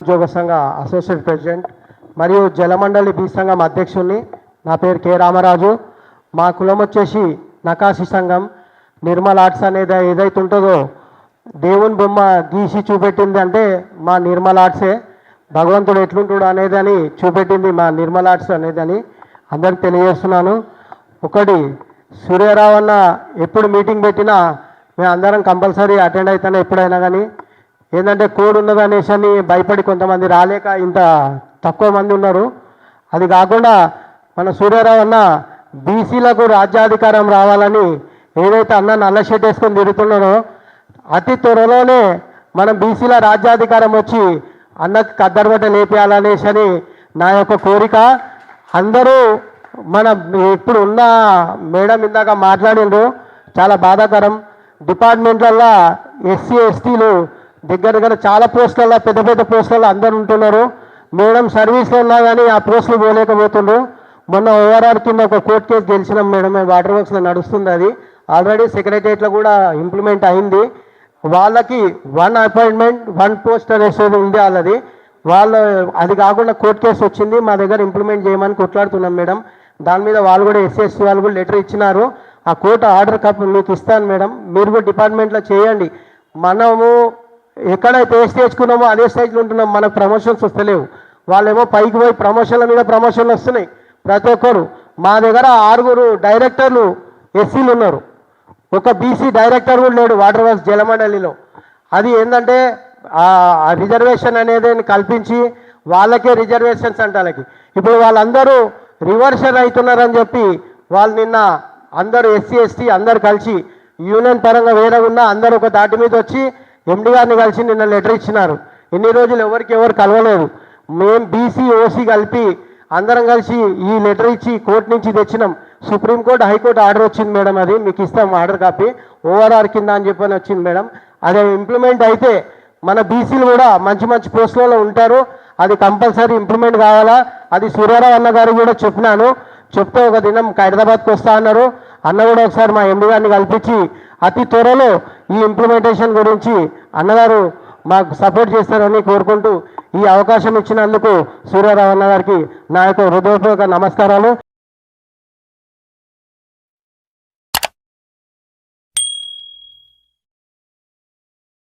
ఉద్యోగ సంఘ associate president మరియు జలమండలి బీ సంఘం అధ్యక్షుల్ని నా పేరు కె రామరాజు. మా కులం వచ్చేసి నకాశి సంఘం. నిర్మల్ ఆర్ట్స్ అనేది ఏదైతే ఉంటుందో దేవుని బొమ్మ గీసి చూపెట్టింది అంటే మా నిర్మల్ ఆర్ట్సే. భగవంతుడు ఎట్లుంటాడు అనేదని చూపెట్టింది మా నిర్మల్ ఆర్ట్స్ అనేదని అందరికి తెలియజేస్తున్నాను. ఒకటి సూర్యరావు అన్న ఎప్పుడు మీటింగ్ పెట్టినా మేము అందరం కంపల్సరీ అటెండ్ అవుతాను ఎప్పుడైనా కానీ ఏంటంటే కోడ్ ఉన్నది అనేసి అని భయపడి కొంతమంది రాలేక ఇంత తక్కువ మంది ఉన్నారు. అది కాకుండా మన సూర్యారావు అన్న బీసీలకు రాజ్యాధికారం రావాలని ఏదైతే అన్న నల్ల షెడ్ వేసుకొని తిరుగుతున్నాడో అతి త్వరలోనే మనం బీసీల రాజ్యాధికారం వచ్చి అన్నకి కద్దరుబట్ట లేపేయాలనేసి అని నా యొక్క కోరిక. అందరూ మన ఇప్పుడు ఉన్న మేడం ఇందాక మాట్లాడిండ్రు చాలా బాధాకరం. డిపార్ట్మెంట్లల్లో ఎస్సీ ఎస్టీలు దగ్గర దగ్గర చాలా పోస్టులలో పెద్ద పెద్ద పోస్టులలో అందరు ఉంటున్నారు. మేడం సర్వీస్లో ఉన్నా కానీ ఆ పోస్టులు పోలేకపోతుండ్రు. మొన్న ఓఆర్ఆర్ కింద ఒక కోర్టు కేసు గెలిచినాం మేడం. వాటర్ వర్క్స్లో నడుస్తుంది అది. ఆల్రెడీ సెక్రటరియట్లో కూడా ఇంప్లిమెంట్ అయింది. వాళ్ళకి వన్ అపాయింట్మెంట్ వన్ పోస్ట్ అనేసి ఉంది వాళ్ళది. వాళ్ళ అది కాకుండా కోర్టు కేసు వచ్చింది. మా దగ్గర ఇంప్లిమెంట్ చేయమని కొట్లాడుతున్నాం మేడం. దాని మీద వాళ్ళు కూడా ఎస్ఎస్సి వాళ్ళు కూడా లెటర్ ఇచ్చినారు. ఆ కోర్టు ఆర్డర్ కప్ మీకు ఇస్తాను మేడం. మీరు కూడా డిపార్ట్మెంట్లో చేయండి. మనము ఎక్కడైతే ఏ స్టేజ్కున్నామో అదే స్టేజ్లో ఉంటున్నాం మనకు ప్రమోషన్స్ వస్తలేవు. వాళ్ళేమో పైకి పోయి ప్రమోషన్ల మీద ప్రమోషన్లు వస్తున్నాయి. ప్రతి ఒక్కరు. మా దగ్గర ఆరుగురు డైరెక్టర్లు ఎస్సీలు ఉన్నారు. ఒక బీసీ డైరెక్టర్ కూడా లేడు వాటర్ వర్క్స్ జలమండలిలో. అది ఏంటంటే ఆ రిజర్వేషన్ అనేది కల్పించి వాళ్ళకే రిజర్వేషన్స్ అంటే వాళ్ళకి. ఇప్పుడు వాళ్ళందరూ రివర్షన్ అవుతున్నారని చెప్పి వాళ్ళు నిన్న అందరూ ఎస్సీ ఎస్టీ అందరు కలిసి యూనియన్ పరంగా వేరే ఉన్నా అందరూ ఒక దాటి మీద వచ్చి ఎండి గారిని కలిసి నిన్న లెటర్ ఇచ్చినారు. ఇన్ని రోజులు ఎవరికి ఎవరు కలవలేదు. మేము బీసీ ఓసీ కలిపి అందరం కలిసి ఈ లెటర్ ఇచ్చి కోర్టు నుంచి తెచ్చినాం. Supreme court high court order వచ్చింది మేడం అది. మీకు ఇస్తాం ఆర్డర్ కాపీ. ఓఆర్ఆర్ కింద అని చెప్పని వచ్చింది మేడం. అదే ఇంప్లిమెంట్ అయితే మన బీసీలు కూడా మంచి మంచి పోస్టులలో ఉంటారు. అది కంపల్సరీ ఇంప్లిమెంట్ కావాలా? అది సూర్యారావు అన్న గారు కూడా చెప్పినాను. చెప్తే ఒక దినం హైదరాబాద్కి వస్తా అన్నారు. అన్న కూడా ఒకసారి మా ఎండి గారిని కల్పించి అతి త్వరలో ఈ ఇంప్లిమెంటేషన్ గురించి అన్నగారు మాకు సపోర్ట్ చేస్తారని కోరుకుంటూ ఈ అవకాశం ఇచ్చినందుకు సూర్యారావు అన్న గారికి నా యొక్క హృదయపూర్వక నమస్కారాలు.